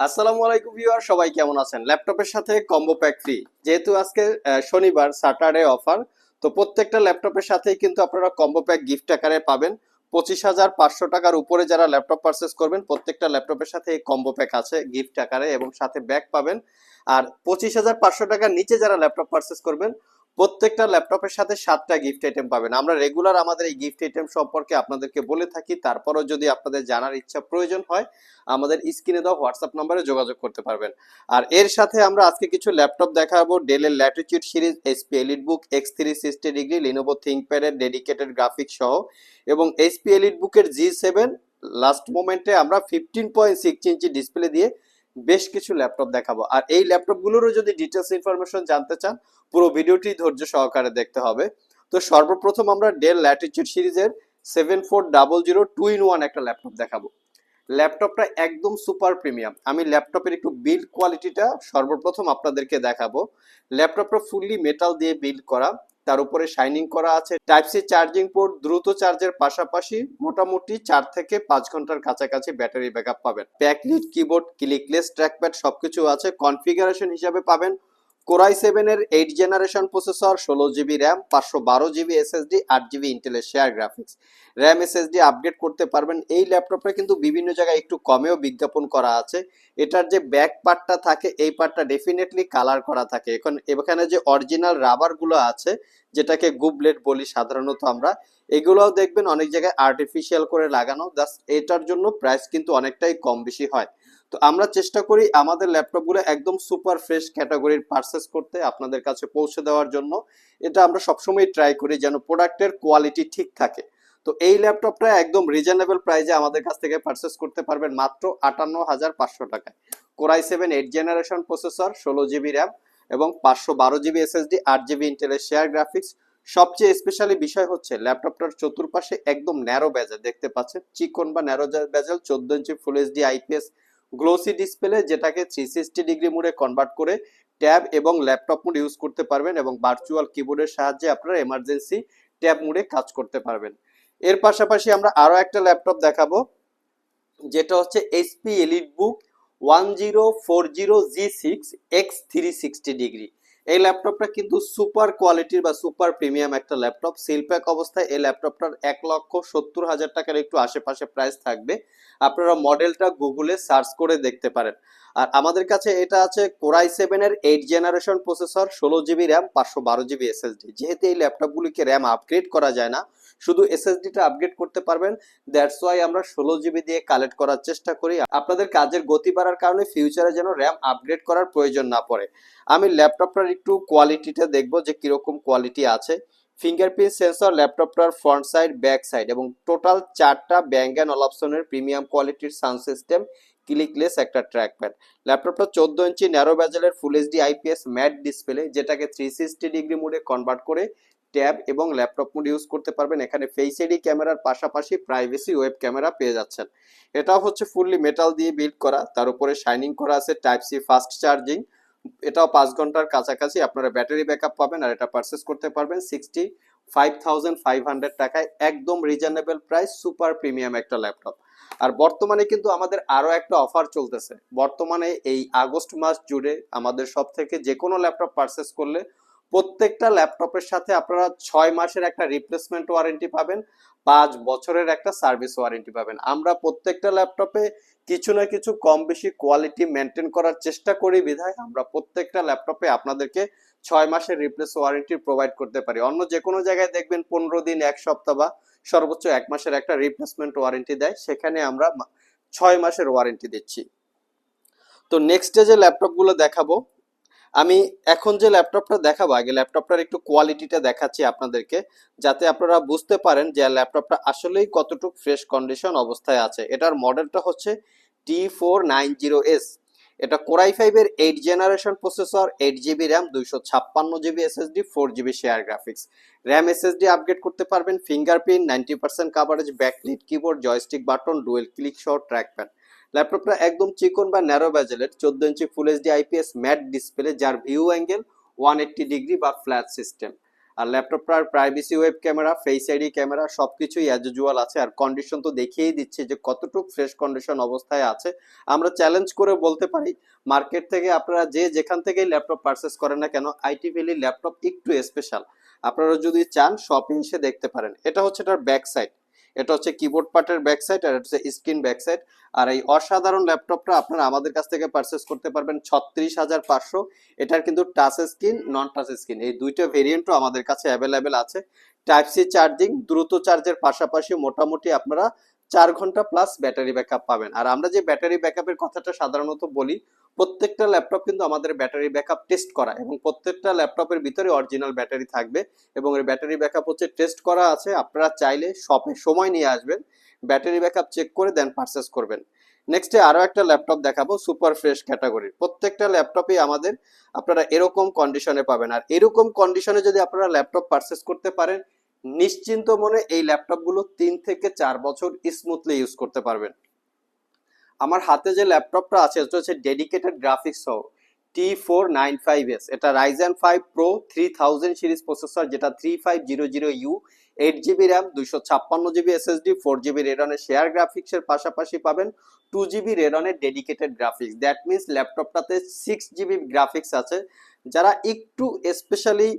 আসসালামু আলাইকুম ভিউয়ার, সবাই কেমন আছেন? ল্যাপটপের সাথে কম্বো প্যাক ফ্রি যেহেতু আজকে শনিবার স্যাটারডে অফার তো প্রত্যেকটা ল্যাপটপের সাথেই কিন্তু আপনারা কম্বো প্যাক গিফট আকারে পাবেন। পঁচিশ হাজার পাঁচশো টাকার উপরে যারা ল্যাপটপ পারচেস করবেন, প্রত্যেকটা ল্যাপটপের সাথে এই কম্বো প্যাক আছে গিফট আকারে এবং সাথে ব্যাগ পাবেন। আর পঁচিশ হাজার পাঁচশো টাকার নিচে যারা ল্যাপটপ পারচেস করবেন প্রত্যেকটা ল্যাপটপের সাথে সাতটা গিফট আইটেম পাবেন। আমরা রেগুলার আমাদের এই গিফট আইটেম সম্পর্কে আপনাদেরকে বলে থাকি, তারপরও যদি আপনাদের জানার ইচ্ছা প্রয়োজন হয়, আমাদের স্ক্রিনে দেওয়া হোয়াটসঅ্যাপ নাম্বারে যোগাযোগ করতে পারবেন। আর এর সাথে আমরা আজকে কিছু ল্যাপটপ দেখাবো ডেলের latitude series HP EliteBook X three sixty degree Lenovo থিঙ্কপ্যাডের dedicated graphics সহ, এবং এসপি এলিট বুকের জি সেভেন লাস্ট মোমেন্টে আমরা fifteen point six inch display দিয়ে বেশ কিছু ল্যাপটপ দেখাবো। আর এই ল্যাপটপ ল্যাপটপগুলোরও যদি ডিটেলস ইনফরমেশন জানতে চান, পুরো ভিডিওটি ধৈর্য সহকারে দেখতে হবে। তো সর্বপ্রথম আমরা ডেল ল্যাটিচিউড সিরিজের seven four double zero two in one একটা ল্যাপটপ দেখাবো। ল্যাপটপটা একদম সুপার প্রিমিয়াম আমি ল্যাপটপের একটু বিল্ড কোয়ালিটিটা সর্বপ্রথম আপনাদেরকে দেখাবো। ল্যাপটপটা ফুললি মেটাল দিয়ে বিল্ড করা। তার উপরে শাইনিং করা আছে। টাইপ সি চার্জিং পোর্ট দ্রুত চার্জের পাশাপাশি মোটামুটি চার থেকে পাঁচ ঘণ্টার কাছাকাছি ব্যাটারি ব্যাকআপ পাবেন। প্যাকলিট কিবোর্ড ক্লিকলেস ট্র্যাকপ্যাড সবকিছু আছে। কনফিগারেশন হিসাবে পাবেন কোরাই সেভেনের এইট জেনারেশন প্রসেসর, ষোলো জিবি র্যাম, পাঁচশো বারো জিবি এসএসডি, আট জিবি ইন্টেলের share graphics. RAM SSD update করতে পারবেন। এই ল্যাপটপটা কিন্তু বিভিন্ন জায়গায় একটু কমেও বিজ্ঞাপন করা আছে। এটার যে ব্যাক পার্টটা থাকে, এই পার্টটা ডেফিনেটলি কালার করা থাকে। এখন এখানে যে অরিজিনাল রাবারগুলো আছে, যেটাকে গুবলেট বলি সাধারণত আমরা, এগুলোও দেখবেন অনেক জায়গায় আর্টিফিশিয়াল করে লাগানো। জাস্ট এটার জন্য প্রাইস কিন্তু অনেকটাই কম বেশি হয়। তো আমরা চেষ্টা করি আমাদের ল্যাপটপগুলো একদম সুপার ফ্রেশ ক্যাটাগরির পারচেস করতে আপনাদের কাছে পৌঁছে দেওয়ার জন্য। এটা আমরা সবসময় ট্রাই করি যেন প্রোডাক্টের কোয়ালিটি ঠিক থাকে। তো এই ল্যাপটপটা একদম রিজনেবল প্রাইসে আমাদের কাছ থেকে পারচেস করতে পারবেন মাত্র আটান্ন হাজার পাঁচশো টাকায়। Core i seven eight generation processor ষোলো জিবি র্যাম এবং পাঁচশো বারো জিবি এসএসডি আট জিবি ইন্টেলের শেয়ার গ্রাফিক্স সবচেয়ে স্পেশালি বিষয় হচ্ছে ল্যাপটপটার চতুর্পাশে একদম ন্যারো বেজেল দেখতে পাচ্ছেন। চিকন বা ন্যারো বেজেল চোদ্দ ইঞ্চি full HD IPS glossy display যেটাকে থ্রি সিক্সটি ডিগ্রি মোডে কনভার্ট করে ট্যাব এবং ল্যাপটপ মোড ইউজ করতে পারবেন এবং ভার্চুয়াল কিবোর্ডের সাহায্যে আপনারা এমার্জেন্সি ট্যাব মোডে কাজ করতে পারবেন। এর পাশাপাশি আমরা আরও একটা ল্যাপটপ দেখাবো, যেটা হচ্ছে HP elite book one zero four zero G six X three sixty degree এই ল্যাপটপটা কিন্তু সুপার কোয়ালিটির বা সুপার প্রিমিয়াম একটা ল্যাপটপ। সিলপ্যাক অবস্থায় এই ল্যাপটপটার এক লক্ষ সত্তর হাজার টাকার একটু আশেপাশে প্রাইস থাকবে। আপনারা মডেলটা গুগলে সার্চ করে দেখতে পারেন। আর আমাদের কাছে এটা আছে কোরাই সেভেনের এইট জেনারেশন প্রসেসর ষোলো জিবি র্যাম পাঁচশো বারো জিবি এসএসডি যেহেতু এই ল্যাপটপগুলিকে র্যাম আপগ্রেড করা যায় না শুধু এসএসডিটা আপগ্রেড করতে পারবেন। দ্যাটস ওয়াই আমরা ষোলো জিবি দিয়ে কালেক্ট করার চেষ্টা করি। আপনাদের কাজের গতি বাড়ার কারণে ফিউচারে যেন র্যাম আপগ্রেড করার প্রয়োজন না পড়ে। আমি ল্যাপটপটার একটু কোয়ালিটিটা দেখব যে কীরকম কোয়ালিটি আছে। ফিঙ্গারপ্রিন্ট সেন্সর ল্যাপটপটার ফ্রন্ট সাইড ব্যাক সাইড এবং টোটাল চারটা ব্যাঙ্গ অ্যান্ড অপশনের প্রিমিয়াম কোয়ালিটির সাউন্ড সিস্টেম ক্লিকলেস একটা ট্র্যাক ট্র্যাকপ্যাড ল্যাপটপটা চোদ্দ ইঞ্চি narrow ব্যাজেলের full HD IPS matte display যেটাকে থ্রি সিক্সটি ডিগ্রি মোডে কনভার্ট করে ট্যাব এবং ল্যাপটপ মোড ইউজ করতে পারবেন। এখানে ফেস এডি ক্যামেরার পাশাপাশি প্রাইভেসি ওয়েব ক্যামেরা পেয়ে যাচ্ছেন। এটাও হচ্ছে ফুললি মেটাল দিয়ে বিল্ড করা। তার উপরে শাইনিং করা আছে টাইপ সি ফাস্ট চার্জিং এটাও পাঁচ ঘণ্টার কাছাকাছি আপনারা ব্যাটারি ব্যাকআপ পাবেন আর এটা পারচেস করতে পারবেন sixty five thousand five hundred টাকায়। একদম রিজনেবল প্রাইস সুপার প্রিমিয়াম একটা ল্যাপটপ। আর বর্তমানে কিন্তু আমাদের আরও একটা অফার চলতেছে। বর্তমানে এই আগস্ট মাস জুড়ে আমাদের সব থেকে যে কোনো ল্যাপটপ পারচেস করলে প্রত্যেকটা ল্যাপটপের সাথে আপনারা ছয় মাসের একটা রিপ্লেসমেন্ট ওয়ারেন্টি পাবেন, পাঁচ বছরের একটা সার্ভিস ওয়ারেন্টি পাবেন। আমরা প্রত্যেকটা ল্যাপটপে কিছু না কিছু কম বেশি কোয়ালিটি মেনটেন করার চেষ্টা করি বিধায় আমরা প্রত্যেকটা ল্যাপটপে আপনাদেরকে ছয় মাসের রিপ্লেস ওয়ারেন্টি প্রোভাইড করতে পারি। অন্য যে কোনো জায়গায় দেখবেন পনেরো দিন, এক সপ্তাহ বা সর্বোচ্চ এক মাসের একটা রিপ্লেসমেন্ট ওয়ারেন্টি দেয়, সেখানে আমরা ছয় মাসের ওয়ারেন্টি দিচ্ছি। তো নেক্সটে যে ল্যাপটপগুলো দেখাবো আমি এখন যে ল্যাপটপটা দেখাবো, আগে ল্যাপটপটার একটু কোয়ালিটিটা দেখাচ্ছি আপনাদেরকে, যাতে আপনারা বুঝতে পারেন যে ল্যাপটপটা আসলেই কতটুকু ফ্রেশ কন্ডিশন অবস্থায় আছে। এটার মডেলটা হচ্ছে T four nine zero S এটা কোরাই ফাইভের eight generation processor eight GB RAM দুইশো ছাপ্পান্ন GB SSD four GB share graphics RAM SSD upgrade করতে পারবেন fingerprint ninety percent coverage backlit keyboard joystick button dual click সহ trackpad ল্যাপটপটা একদম চিকন বা ন্যারো ব্যাজেলের চোদ্দ ইঞ্চি full HD IPS matte display যার view angle one eighty degree বা ফ্ল্যাট সিস্টেম আর ল্যাপটপটার privacy web camera face ID camera সবকিছুই অ্যাজ ইউজুয়াল আছে। আর কন্ডিশন তো দেখিয়েই দিচ্ছে যে কতটুকু ফ্রেশ কন্ডিশন অবস্থায় আছে। আমরা চ্যালেঞ্জ করে বলতে পারি মার্কেট থেকে আপনারা যে যেখান থেকেই ল্যাপটপ পারচেস করেন না কেন আইটি ভ্যালি ল্যাপটপ একটু স্পেশাল আপনারা যদি চান শপে এসে দেখতে পারেন। এটা হচ্ছে এটার ব্যাক সাইড এটা হচ্ছে কিবোর্ড পার্টের ব্যাক সাইড আর হচ্ছে স্ক্রিন ব্যাক সাইড আর এই অসাধারণ ল্যাপটপটা আপনারা আমাদের কাছ থেকে পারচেস করতে পারবেন ছত্রিশ হাজার পাঁচশো। এটার কিন্তু touch screen non touch screen এই দুইটা ভেরিয়েন্টও আমাদের কাছে অ্যাভেলেবেল আছে। টাইপ সি চার্জিং দ্রুত চার্জের পাশাপাশি মোটামুটি আপনারা চার ঘণ্টা প্লাস ব্যাটারি ব্যাকআপ পাবেন। আর আমরা যে ব্যাটারি ব্যাকআপের কথাটা সাধারণত বলি, প্রত্যেকটা ল্যাপটপ কিন্তু আমাদের ব্যাটারি ব্যাকআপ টেস্ট করা এবং প্রত্যেকটা ল্যাপটপের ভিতরে অরিজিনাল ব্যাটারি থাকবে এবং এর ব্যাটারি ব্যাকআপ হচ্ছে টেস্ট করা আছে। আপনারা চাইলে শপে সময় নিয়ে আসবেন ব্যাটারি ব্যাকআপ চেক করে দেন পারচেস করবেন। নেক্সটে আরও একটা ল্যাপটপ দেখাবো সুপার ফ্রেশ ক্যাটাগরির প্রত্যেকটা ল্যাপটপে আমাদের আপনারা এরকম কন্ডিশনে পাবেন। আর এরকম কন্ডিশনে যদি আপনারা ল্যাপটপ পারচেস করতে পারেন নিশ্চিন্ত মনে এই ল্যাপটপগুলো তিন থেকে চার বছর স্মুথলি ইউজ করতে পারবেন। আমার হাতে যে ল্যাপটপটা আছে, এটা হচ্ছে ডেডিকেটেড গ্রাফিক্স সহ T four nine five S এটা Ryzen five pro three thousand series processor যেটা three five zero zero U eight GB RAM দুইশো ছাপ্পান্ন জিবি এসএসডি ফোর জিবি রেডনের শেয়ার গ্রাফিক্সের পাশাপাশি পাবেন টু জিবি রেডনের ডেডিকেটেড গ্রাফিক্স দ্যাট মিনস ল্যাপটপটাতে সিক্স জিবি গ্রাফিক্স আছে। যারা একটু স্পেশালি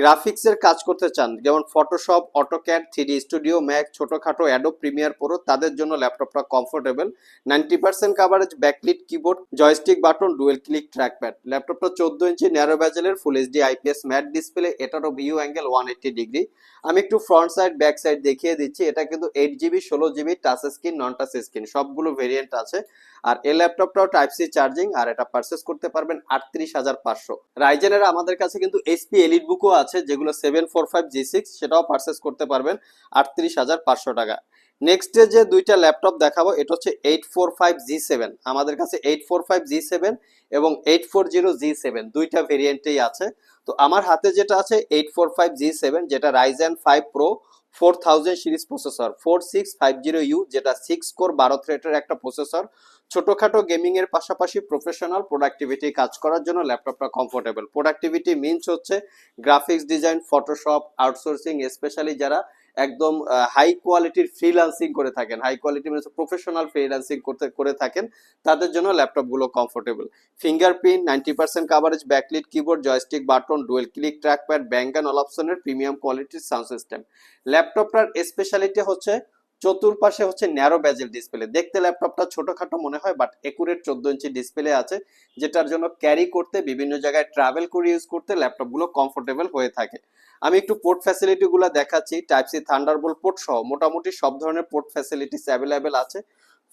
গ্রাফিক্সের কাজ করতে চান, যেমন Photoshop AutoCAD three studio max ছোটখাটো অ্যাডো প্রিমিয়ার প্রো তাদের জন্য ল্যাপটপটা comfortable ninety percent coverage backlit keyboard joystick button dual click trackpad ল্যাপটপটা চোদ্দ ইঞ্চি narrow ব্যাজেলের full HD IPS matte display এটারও view angle one eighty degree আমি একটু ফ্রন্ট সাইড ব্যাক সাইড দেখিয়ে দিচ্ছি, এটা কিন্তু এইট জিবি ষোলো GB touch screen non touch screen সবগুলো ভেরিয়েন্ট আছে। আর এই ল্যাপটপটাও টাইপ সি চার্জিং আর এটা পারচেস করতে পারবেন আটত্রিশ হাজার পাঁচশো। রাইজেনের আমাদের কাছে কিন্তু এইচপি এলিট বুকও আছে, যেগুলো seven four five G six সেটাও পারচেস করতে পারবেন আটত্রিশ হাজার পাঁচশো টাকা। নেক্সট যে দুইটা ল্যাপটপ দেখাবো, এটা হচ্ছে eight four five G seven আমাদের কাছে eight four five G seven এবং eight four zero G seven দুইটা ভেরিয়েন্টেই আছে। তো আমার হাতে যেটা আছে eight four five G seven যেটা Ryzen five pro four thousand series processor, four six five zero U, যেটা সিক্স কোর বারো থ্রেটের একটা প্রসেসর। ছোটখাটো গেমিং এর পাশাপাশি প্রফেশনাল প্রোডাক্টিভিটি কাজ করার জন্য ল্যাপটপটা কমফোর্টেবল প্রোডাক্টিভিটি মিনস হচ্ছে graphics design Photoshop outsourcing specially যারা একদম হাই কোয়ালিটির ফ্রিল্যান্সিং করে থাকেন। হাই কোয়ালিটি মানে প্রফেশনাল ফ্রিল্যান্সিং করতে, করে থাকেন। তাদের জন্য ল্যাপটপগুলো comfortable fingerprint ninety percent coverage backlit keyboard joystick button dual click trackpad Bang and all অপশনের প্রিমিয়াম কোয়ালিটির সাউন্ড সিস্টেম ল্যাপটপটার স্পেশালিটি হচ্ছে, চতুর্পাশে হচ্ছে ন্যারো ব্যাজেল ডিসপ্লে দেখতে ল্যাপটপটা ছোটখাটো মনে হয় বাট একুরেট চোদ্দ ইঞ্চি ডিসপ্লে আছে, যেটার জন্য ক্যারি করতে বিভিন্ন জায়গায় ট্রাভেল করে ইউজ করতে ল্যাপটপগুলো কমফোর্টেবল হয়ে থাকে। আমি একটু পোর্ট ফ্যাসিলিটি গুলো দেখাচ্ছি টাইপ সি থান্ডারবোল্ট পোর্ট সহ। মোটামুটি সব ধরনের পোর্ট ফ্যাসিলিটিস অ্যাভেলেবেল আছে।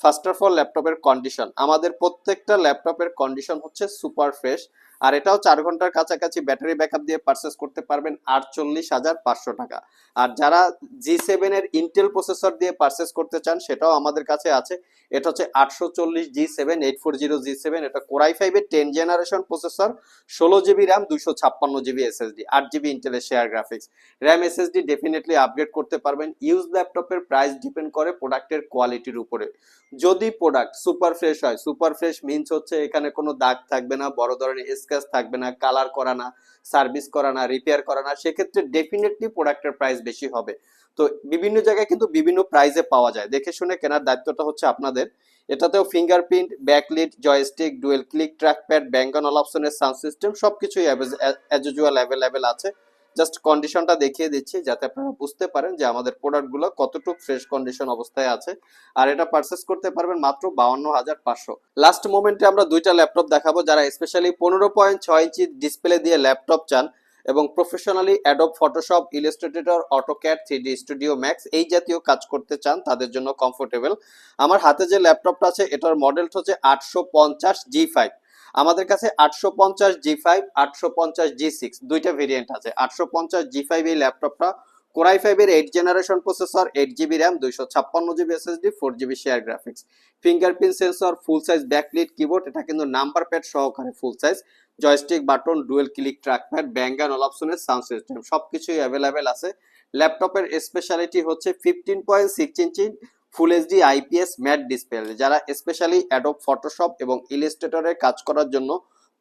ফার্স্ট অফ অল ল্যাপটপের কন্ডিশন আমাদের প্রত্যেকটা ল্যাপটপের কন্ডিশন হচ্ছে সুপার ফ্রেশ আর এটাও চার ঘণ্টার কাছাকাছি ব্যাটারি ব্যাকআপ দিয়ে পারচেস করতে পারবেন আটচল্লিশ হাজার পাঁচশো টাকা। আর যারা জি সেভেন এর ইন্টেল প্রসেসর দিয়ে পারচেস করতে চান, সেটাও আমাদের কাছে আছে। এটা হচ্ছে আটশো চল্লিশ G seven eight four zero G seven এটা কোরাই ফাইভের টেন জেনারেশন প্রসেসর ষোলো জিবি র্যাম দুইশো ছাপ্পান্ন জিবি এসএসডি আট জিবি ইন্টেলের share graphics RAM SSD definitely upgrade করতে পারবেন। ইউজ ল্যাপটপের প্রাইস ডিপেন্ড করে প্রোডাক্টের কোয়ালিটির উপরে। যদি প্রোডাক্ট সুপার ফ্রেশ হয় সুপার ফ্রেশ মিনস হচ্ছে এখানে কোনো দাগ থাকবে না, বড় ধরনের স্ক্র্যাচ থাকবে না কালার করা না সার্ভিস করা না রিপেয়ার করা না, সেক্ষেত্রে ডেফিনেটলি প্রোডাক্টের প্রাইস বেশি হবে। তো বিভিন্ন জায়গায় কিন্তু বিভিন্ন প্রাইসে পাওয়া যায়। দেখে শুনে কেনার দায়িত্বটা হচ্ছে আপনাদের। এটাতেও fingerprint backlit joystick dual click trackpad Bang and all অপশনের সাউন্ড সিস্টেম সবকিছুই অ্যাজ ইউজুয়াল অ্যাভেলেবেল আছে। জাস্ট কন্ডিশনটা দেখিয়ে দিচ্ছি যাতে আপনারা বুঝতে পারেন যে আমাদের প্রোডাক্টগুলো কতটুকু ফ্রেশ কন্ডিশন অবস্থায় আছে। আর এটা পারচেস করতে পারবেন মাত্র বাউন্ন হাজার পাঁচশো। লাস্ট মোমেন্টে আমরা দুইটা ল্যাপটপ দেখাবো যারা স্পেশালি পনেরো পয়েন্ট ছয় ইঞ্চি ডিসপ্লে দিয়ে ল্যাপটপ চান এবং professionally Adobe Photoshop Illustrator AutoCAD three studio max এই জাতীয় কাজ করতে চান তাদের জন্য কমফোর্টেবল আমার হাতে যে ল্যাপটপটা আছে এটার মডেলটা হচ্ছে আটশো পঞ্চাশ জি ফাইভ আমাদের কাছে আটশো পঞ্চাশ জি ফাইভ আটশো পঞ্চাশ জি সিক্স দুইটা ভেরিয়েন্ট আছে। আটশো পঞ্চাশ জি ফাইভ এই ল্যাপটপটা কোরাই ফাইভের eight generation processor eight GB RAM দুইশো ছাপ্পান্ন GB SSD four GB share graphics fingerprint sensor full size backlit keyboard এটা কিন্তু নাম্বার প্যাড সহকারে full size joystick button dual click trackpad Bang and all অপশনের sound system সবকিছুই available আছে। ল্যাপটপের speciality হচ্ছে ফিফটিন পয়েন্ট সিক্স ইঞ্চি full HD IPS matte display যারা specially Adobe Photoshop এবং ইলিস্ট্রেটরে কাজ করার জন্য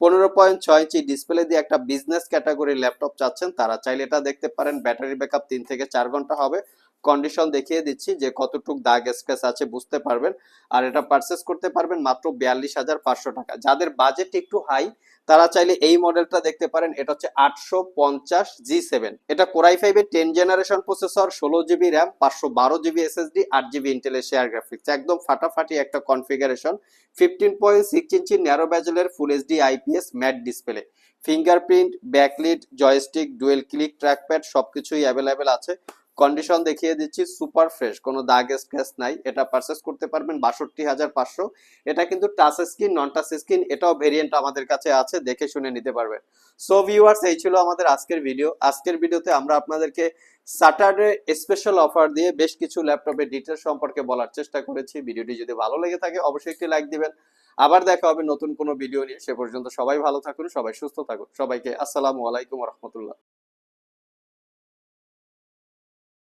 পনেরো পয়েন্ট ছয় ইঞ্চি ডিসপ্লে দিয়ে একটা বিজনেস ক্যাটাগরি ল্যাপটপ চাচ্ছেন, তারা চাইলে এটা দেখতে পারেন। ব্যাটারি ব্যাকআপ তিন থেকে চার ঘণ্টা হবে। কন্ডিশন দেখিয়ে দিচ্ছি যে কতটুক দাগ স্পেস আছে, বুঝতে পারবেন। আর এটা পারচেস করতে পারবেন মাত্র বিয়াল্লিশ হাজার পাঁচশো টাকা। যাদের বাজেট একটু হাই তারা চাইলে এই মডেলটা দেখতে পারেন। এটা হচ্ছে আটশো পঞ্চাশ জি সেভেন এটা কোরাই ফাইভের টেন জেনারেশন প্রসেসর ষোলো জিবি র্যাম পাঁচশো বারো জিবি এসএসডি আট জিবি ইন্টেলের শেয়ার গ্রাফিক্স একদম ফাটাফাটি একটা configuration fifteen point six inch narrow ব্যাজেলের full HD IPS matte display fingerprint backlit joystick dual click trackpad সবকিছুই অ্যাভেলেবেল আছে। কন্ডিশন দেখিয়ে দিচ্ছি সুপার ফ্রেশ কোনো দাগ স্ক্র্যাচ নাই, এটা পারচেস করতে পারবেন বাষট্টি হাজার পাঁচশো। এটা কিন্তু touch screen non touch screen এটাও ভেরিয়েন্ট আমাদের কাছে আছে, দেখে শুনে নিতে পারবেন। সো ভিউয়ার্স এই ছিল আমাদের আজকের ভিডিও আজকের ভিডিওতে আমরা আপনাদেরকে স্যাটারডে স্পেশাল অফার দিয়ে বেশ কিছু ল্যাপটপের ডিটেলস সম্পর্কে বলার চেষ্টা করেছি। ভিডিওটি যদি ভালো লেগে থাকে, অবশ্যই একটি লাইক দিবেন। আবার দেখা হবে নতুন কোনো ভিডিও নিয়ে। সে পর্যন্ত সবাই ভালো থাকুন, সবাই সুস্থ থাকুন। সবাইকে আসসালামু আলাইকুম রহমতুল্লাহ।